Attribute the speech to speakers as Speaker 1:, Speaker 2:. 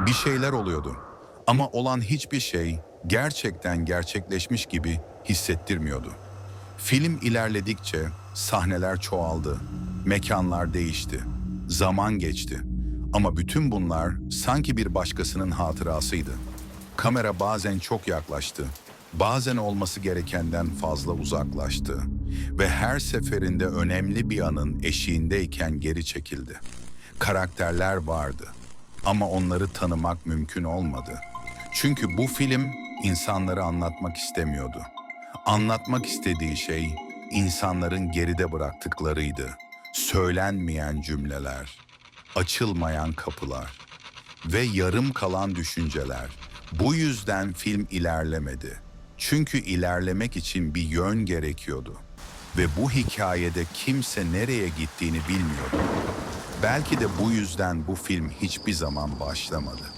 Speaker 1: Bir şeyler oluyordu. Ama olan hiçbir şey gerçekten gerçekleşmiş gibi hissettirmiyordu. Film ilerledikçe sahneler çoğaldı, mekanlar değişti, zaman geçti. Ama bütün bunlar sanki bir başkasının hatırasıydı. Kamera bazen çok yaklaştı, bazen olması gerekenden fazla uzaklaştı ve her seferinde önemli bir anın eşiğindeyken geri çekildi. Karakterler vardı ama onları tanımak mümkün olmadı. Çünkü bu film insanları anlatmak istemiyordu. Anlatmak istediği şey insanların geride bıraktıklarıydı. Söylenmeyen cümleler, açılmayan kapılar ve yarım kalan düşünceler. Bu yüzden film ilerlemedi. Çünkü ilerlemek için bir yön gerekiyordu. Ve bu hikayede kimse nereye gittiğini bilmiyordu. Belki de bu yüzden bu film hiçbir zaman başlamadı.